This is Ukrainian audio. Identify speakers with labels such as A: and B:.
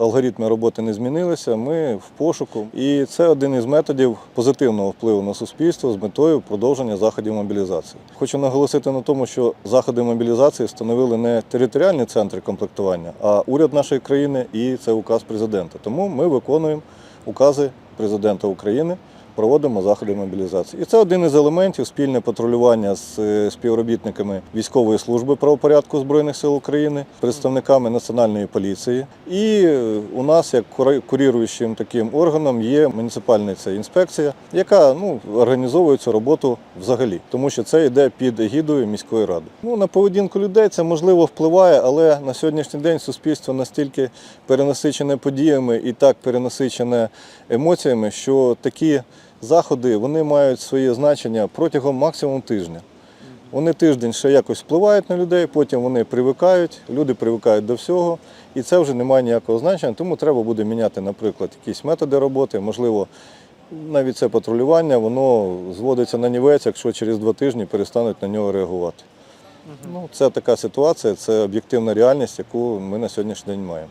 A: алгоритми роботи не змінилися. Ми в пошуку, і це один із методів позитивного впливу на суспільство з метою продовження заходів мобілізації. Хочу наголосити на тому, що заходи мобілізації встановили не територіальні центри комплектування, а уряд нашої країни і це указ президента. Тому ми виконуємо укази президента України. Проводимо заходи мобілізації. І це один із елементів спільне патрулювання з е, співробітниками військової служби правопорядку Збройних сил України, представниками національної поліції. І е, у нас, як куріруючим таким органом, є муніципальна ця інспекція, яка ну, організовує цю роботу взагалі, тому що це йде під егідою міської ради. Ну, на поведінку людей це можливо впливає, але на сьогоднішній день суспільство настільки перенасичене подіями і так перенасичене емоціями, що такі заходи вони мають своє значення протягом максимум тижня. Вони тиждень ще якось впливають на людей, потім вони привикають, люди привикають до всього, і це вже не має ніякого значення. Тому треба буде міняти, наприклад, якісь методи роботи, можливо, навіть це патрулювання, воно зводиться на нівець, якщо через два тижні перестануть на нього реагувати. Ну, це така ситуація, це об'єктивна реальність, яку ми на сьогоднішній день маємо.